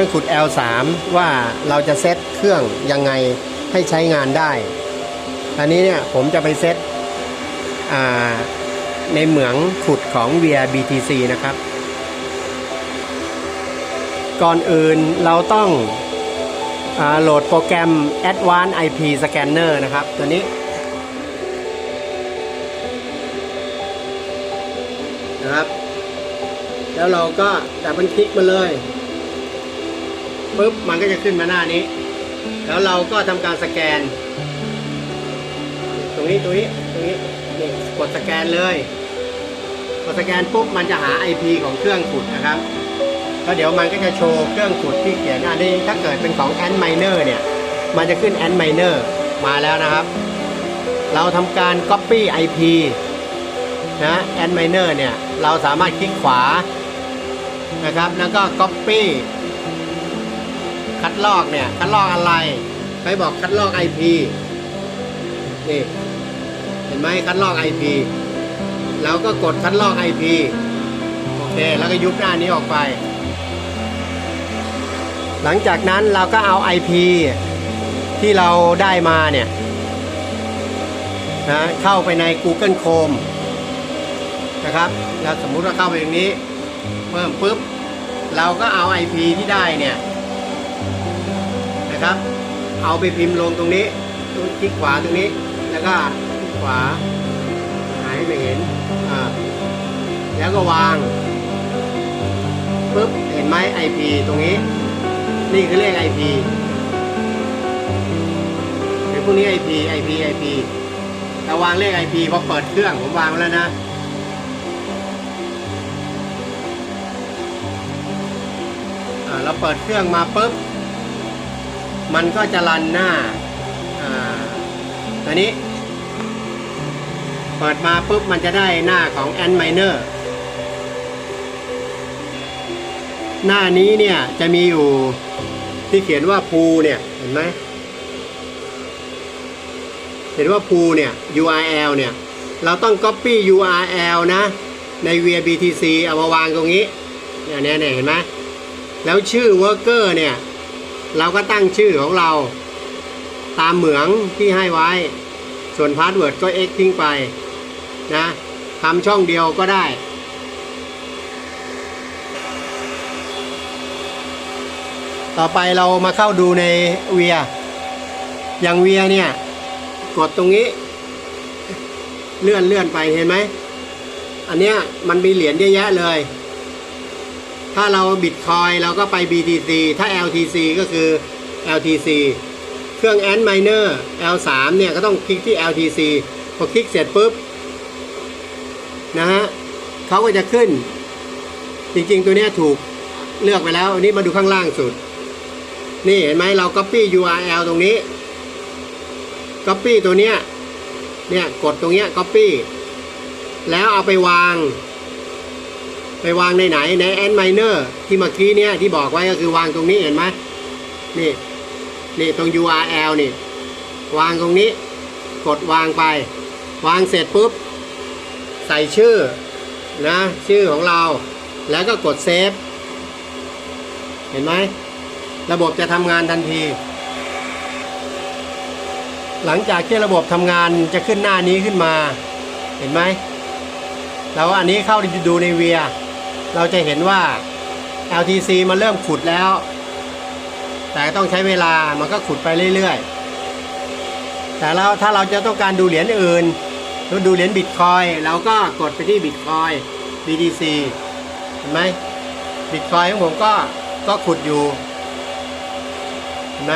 รื่องขุด L3 ว่าเราจะเซตเครื่องยังไงให้ใช้งานได้อันนี้เนี่ยผมจะไปเซตในเหมืองขุดของ VIA BTC นะครับ ก่อนอื่นเราต้องอโหลดโปรแกรม Advanced IP Scanner นะครับ ตัวนี้นะครับ แล้วเราก็ดับเบิลคลิกมาเลย ปุ๊บมันก็จะขึ้นมาหน้านี้ แล้วเราก็ทำการสแกน ตรงนี้ตรงนี้ตรงนี้นี่กดสแกนเลยกดสแกนปุ๊บมันจะหา IP ของเครื่องขุดนะครับแล้วเดี๋ยวมันก็จะโชว์เครื่องขุดที่เขียนอันนี้ถ้าเกิดเป็นของ Ant Miner เนี่ยมันจะขึ้น Ant Miner มาแล้วนะครับ เราทำการ Copy IP นะ Ant Miner เนี่ยเราสามารถคลิกขวานะครับ แล้วก็ Copy คัดลอกเนี่ย คัดลอกอะไร ไปบอกคัดลอก IP นี่เห็นไหมคัดลอก IP แล้วก็กดคัดลอก IP โอเค แล้วก็ยุบหน้านี้ออกไป หลังจากนั้นเราก็เอา IP ที่เราได้มาเนี่ยนะเข้าไปใน Google Chrome นะครับ แล้วสมมุติว่าเข้าไปอย่างนี้ เพิ่มปุ๊บ เราก็เอา IP ที่ได้เนี่ย นะครับ เอาไปพิมพ์ลงตรงนี้คลิกขวาตรงนี้แล้วก็คลิกขวาหายไม่เห็นอ่าแล้วก็วางปุ๊บเห็นไหม IP ตรงนี้ นี่คือเลข IP เดี๋ยวพวกนี้ IP IP IP เราวางเลข IP พอเปิดเครื่องผมวางแล้วนะเราเปิดเครื่องมาปุ๊บ มันก็จะรันหน้าอ่าตัวนี้ เปิดมาปุ๊บมันจะได้หน้าของ Ant Miner หน้านี้เนี่ยจะมีอยู่ที่เขียนว่าภูเนี่ย เห็นไหมเห็นว่าภูเนี่ย URL เนี่ย เราต้อง copy URL นะ ใน VBTC เอามาวางตรงนี้นี่ยเนี่ยเนี่ยเห็นไหมแล้วชื่อ worker เนี่ย เราก็ตั้งชื่อของเราตามเหมืองที่ให้ไว้ ส่วนพาสเวิร์ดก็ X ทิ้งไปนะทำช่องเดียวก็ได้ ต่อไปเรามาเข้าดูในเวียอย่างเวียเนี่ย กดตรงนี้ เลื่อนเลื่อนไปเห็นไหม อันเนี้ยมันมีเหรียญเยอะแยะเลย ถ้าเราบิตคอยเราก็ไป BTC ถ้า LTC ก็คือ LTC เครื่อง Ant Miner L3 เนี่ยก็ต้องคลิกที่ LTC พอคลิกเสร็จปุ๊บนะฮะเขาก็จะขึ้น จริงๆตัวนี้ถูกเลือกไปแล้วอันนี้มาดูข้างล่างสุด นี่เห็นไหมเรา copy URL ตรงนี้ copy ตัวเนี้ยเนี่ยกดตรงเนี้ย copy แล้วเอาไปวาง ไปวางในไหนใน Ant Miner ที่เมื่อกี้เนี่ยที่บอกไว้ก็คือวางตรงนี้เห็นไหมนี่นี่ตรง URL นี่ วางตรงนี้ กดวางไป วางเสร็จปุ๊บ ใส่ชื่อนะชื่อของเรา แล้วก็กดเซฟเห็นไหมระบบจะทำงานทันที หลังจากที่ระบบทำงานจะขึ้นหน้านี้ขึ้นมา เห็นไหมแล้วอันนี้เข้าดูในเวีย เราจะเห็นว่า LTC มันเริ่มขุดแล้ว แต่ต้องใช้เวลามันก็ขุดไปเรื่อยๆ แต่เราถ้าเราจะต้องการดูเหรียญอื่นหรือดูเหรียญบิตคอยเราก็กดไปที่บิตคอย BTC เห็นไหมบิตคอยของผมก็ก็ขุดอยู่เห็นไหม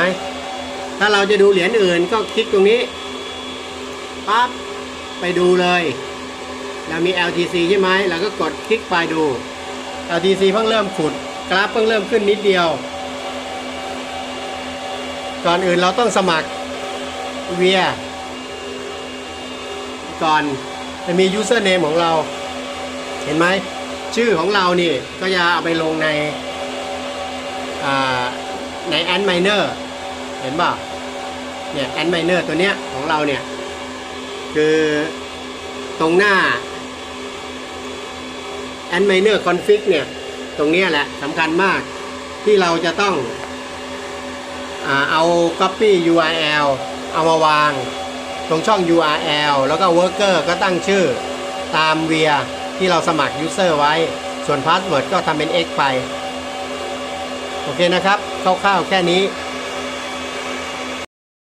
ถ้าเราจะดูเหรียญอื่นก็คลิกตรงนี้ปั๊บไปดูเลยเรามี LTC ใช่ไหมเราก็กดคลิกไปดู LTC เพิ่งเริ่มขุด กราฟเพิ่งเริ่มขึ้นนิดเดียว ก่อนอื่นเราต้องสมัครเวียก่อนจะมี username ของเรา เห็นไหม ชื่อของเรานี่ ก็จะเอาไปลงในอ่าใน Ant Miner เห็นป่ะเนี่ย Ant Miner ตัวเนี้ยของเราเนี่ย คือตรงหน้า Ant Miner Config เนี่ย ตรงนี้แหละสำคัญมากที่เราจะต้องอาเอา copy URL เอามาวางตรงช่อง URL แล้วก็ worker ก็ตั้งชื่อตาม v ียที่เราสมัคร user ไว้ ส่วน password ก็ทำเป็น x ไป โอเคนะครับคร่าวๆแค่นี้